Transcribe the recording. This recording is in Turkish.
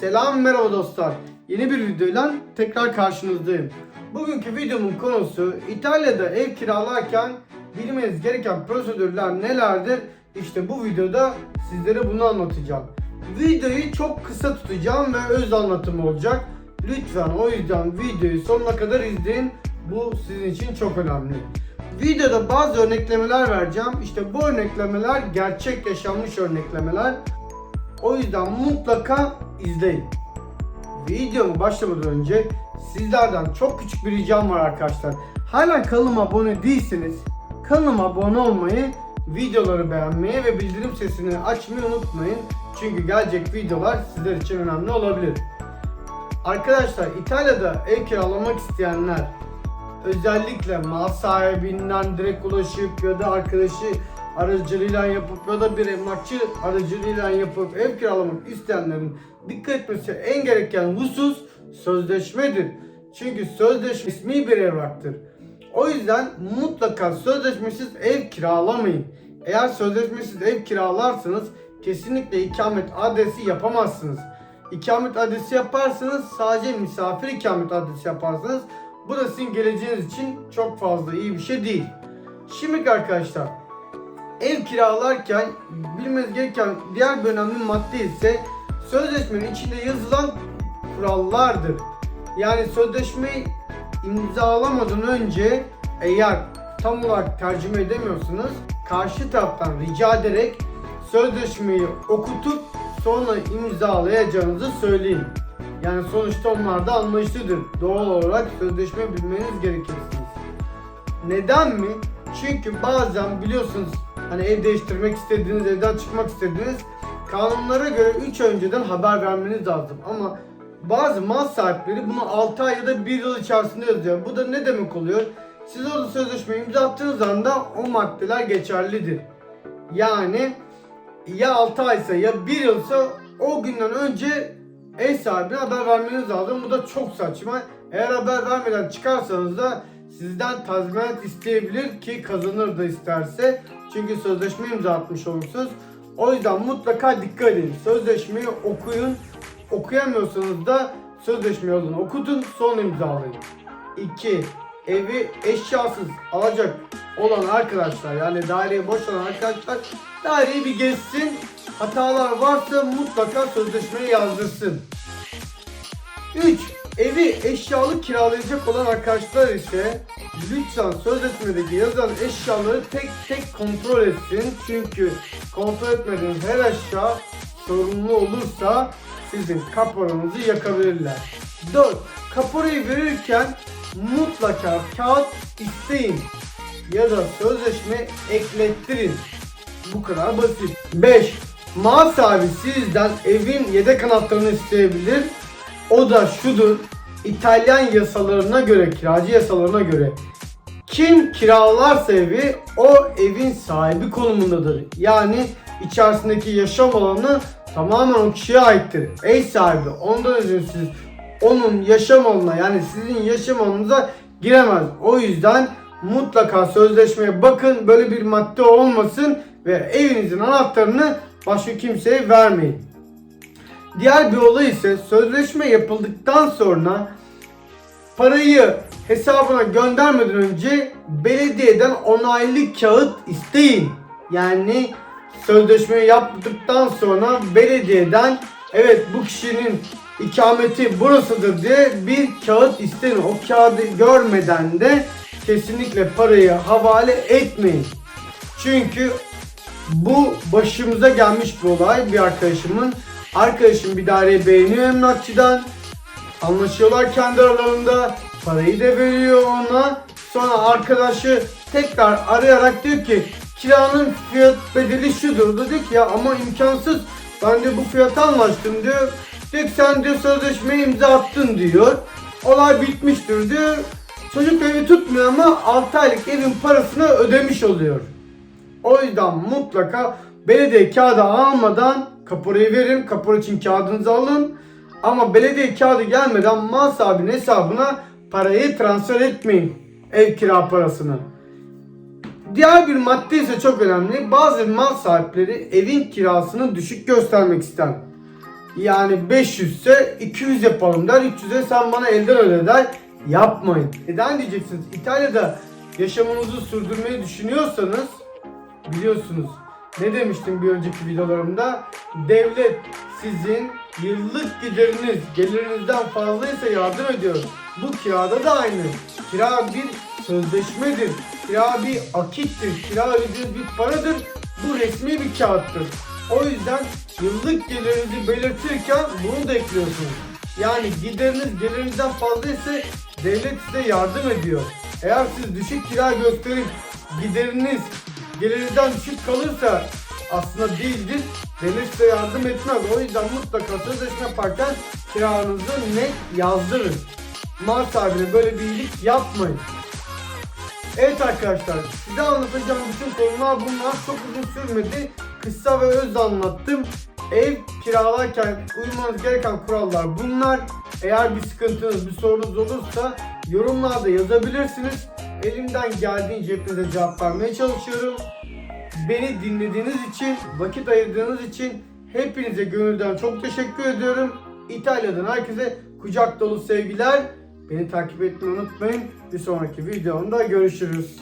Selam merhaba dostlar. Yeni bir videoyla tekrar karşınızdayım. Bugünkü videomun konusu İtalya'da ev kiralarken bilmeniz gereken prosedürler nelerdir? İşte bu videoda sizlere bunu anlatacağım. Videoyu çok kısa tutacağım ve öz anlatım olacak. Lütfen o yüzden videoyu sonuna kadar izleyin. Bu sizin için çok önemli. Videoda bazı örneklemeler vereceğim. İşte bu örneklemeler gerçek yaşanmış örneklemeler. O yüzden mutlaka izleyin. Videomu başlamadan önce sizlerden çok küçük bir ricam var arkadaşlar. Hala kanalıma abone değilseniz kanalıma abone olmayı, videoları beğenmeyi ve bildirim sesini açmayı unutmayın. Çünkü gelecek videolar sizler için önemli olabilir. Arkadaşlar İtalya'da ev kiralamak isteyenler özellikle mal sahibinden direkt ulaşıp ya da arkadaşı aracılığıyla yapıp ya da bir emlakçı aracılığıyla yapıp ev kiralamak isteyenlerin dikkat etmesi en gereken husus sözleşmedir. Çünkü sözleşme ismi bir evraktır. O yüzden mutlaka sözleşmesiz ev kiralamayın. Eğer sözleşmesiz ev kiralarsanız kesinlikle ikamet adresi yapamazsınız. İkamet adresi yaparsanız sadece misafir ikamet adresi yaparsınız. Bu da sizin geleceğiniz için çok fazla iyi bir şey değil. Şimdi arkadaşlar ev kiralarken bilmeniz gereken diğer bir önemli madde ise sözleşmenin içinde yazılan kurallardır. Yani sözleşmeyi imzalamadan önce eğer tam olarak tercüme edemiyorsunuz karşı taraftan rica ederek sözleşmeyi okutup sonra imzalayacağınızı söyleyin. Yani sonuçta onlar da anlayışlıdır. Doğal olarak sözleşme bilmeniz gerekirsiniz. Neden mi? Çünkü bazen biliyorsunuz hani ev değiştirmek istediğiniz, evden çıkmak istediğiniz kanunlara göre 3 önceden haber vermeniz lazım. Ama bazı mal sahipleri bunu 6 ay ya da 1 yıl içerisinde yazıyor. Bu da ne demek oluyor? Siz orada sözleşmeyi imza attığınız anda o maddeler geçerlidir. Yani ya 6 aysa ya 1 yılsa o günden önce ev sahibine haber vermeniz lazım. Bu da çok saçma. Eğer haber vermeden çıkarsanız da sizden tazminat isteyebilir ki kazanır da isterse. Çünkü sözleşme imza atmış olursunuz. O yüzden mutlaka dikkat edin. Sözleşmeyi okuyun. Okuyamıyorsanız da sözleşmeyi alın okutun sonra imzalayın. 2. Evi eşyasız alacak olan arkadaşlar yani daireyi boş olan arkadaşlar daireyi bir gezsin. Hatalar varsa mutlaka sözleşmeyi yazdırsın. 3. Evi eşyalı kiralayacak olan arkadaşlar ise lütfen sözleşmedeki yazan eşyaları tek tek kontrol etsin. Çünkü kontrol etmediğiniz her eşya sorunlu olursa sizin kaporanızı yakabilirler. 4. Kaporayı verirken mutlaka kağıt isteyin ya da sözleşme eklettirin. Bu kadar basit. 5. Mal sahibi sizden evin yedek anahtarını isteyebilir. O da şudur. İtalyan yasalarına göre, kiracı yasalarına göre kim kiralarsa evi o evin sahibi konumundadır. Yani içerisindeki yaşam alanı tamamen o kişiye aittir. Ev sahibi ondan izinsiz onun yaşam alanına yani sizin yaşam alanınıza giremez. O yüzden mutlaka sözleşmeye bakın böyle bir madde olmasın ve evinizin anahtarını başka kimseye vermeyin. Diğer bir olay ise sözleşme yapıldıktan sonra parayı hesabına göndermeden önce belediyeden onaylı kağıt isteyin. Yani sözleşmeyi yaptıktan sonra belediyeden evet bu kişinin ikameti burasıdır diye bir kağıt isteyin. O kağıdı görmeden de kesinlikle parayı havale etmeyin. Çünkü bu başımıza gelmiş bir olay bir arkadaşımın. Arkadaşım bir daireyi beğeniyor emlakçıdan. Anlaşıyorlar kendi aralarında. Parayı da veriyor ona. Sonra arkadaşı tekrar arayarak diyor ki kiranın fiyat bedeli şudur. Ki ya ama imkansız. Ben de bu fiyata anlaştım diyor. Diyor sen diyor sözleşmeyi imza attın diyor. Olay bitmiştir diyor. Çocuk evi tutmuyor ama 6 aylık evin parasını ödemiş oluyor. O yüzden mutlaka belediye kağıdı almadan kaporayı verin. Kapora için kağıdınızı alın. Ama belediye kağıdı gelmeden mal sahibinin hesabına parayı transfer etmeyin. Ev kira parasını. Diğer bir madde ise çok önemli. Bazı mal sahipleri evin kirasını düşük göstermek ister. Yani 500 ise 200 yapalım der. 300'e sen bana elden öde der. Yapmayın. Neden diyeceksiniz? İtalya'da yaşamınızı sürdürmeyi düşünüyorsanız biliyorsunuz ne demiştim bir önceki videolarımda? Devlet sizin yıllık gideriniz gelirinizden fazlaysa yardım ediyor. Bu kirada da aynı. Kira bir sözleşmedir. Kira bir akittir. Kira ödediğiniz bir paradır. Bu resmi bir kağıttır. O yüzden yıllık gelirinizi belirtirken bunu da ekliyorsunuz. Yani gideriniz gelirinizden fazlaysa devlet size yardım ediyor. Eğer siz düşük kira gösterip gideriniz gelirinizden düşük kalırsa aslında değildir. Devlet yardım etmez. O yüzden mutlaka sözleşme yaparken kiranızı net yazdırın. Mal sahibine böyle bir iyilik yapmayın. Evet arkadaşlar size anlatacağım bütün konular bunlar çok uzun sürmedi. Kısa ve öz anlattım. Ev kiralarken uymanız gereken kurallar bunlar. Eğer bir sıkıntınız, bir sorunuz olursa yorumlarda yazabilirsiniz. Elimden geldiğince hepinize cevap vermeye çalışıyorum. Beni dinlediğiniz için, vakit ayırdığınız için hepinize gönülden çok teşekkür ediyorum. İtalya'dan herkese kucak dolu sevgiler. Beni takip etmeyi unutmayın. Bir sonraki videomda görüşürüz.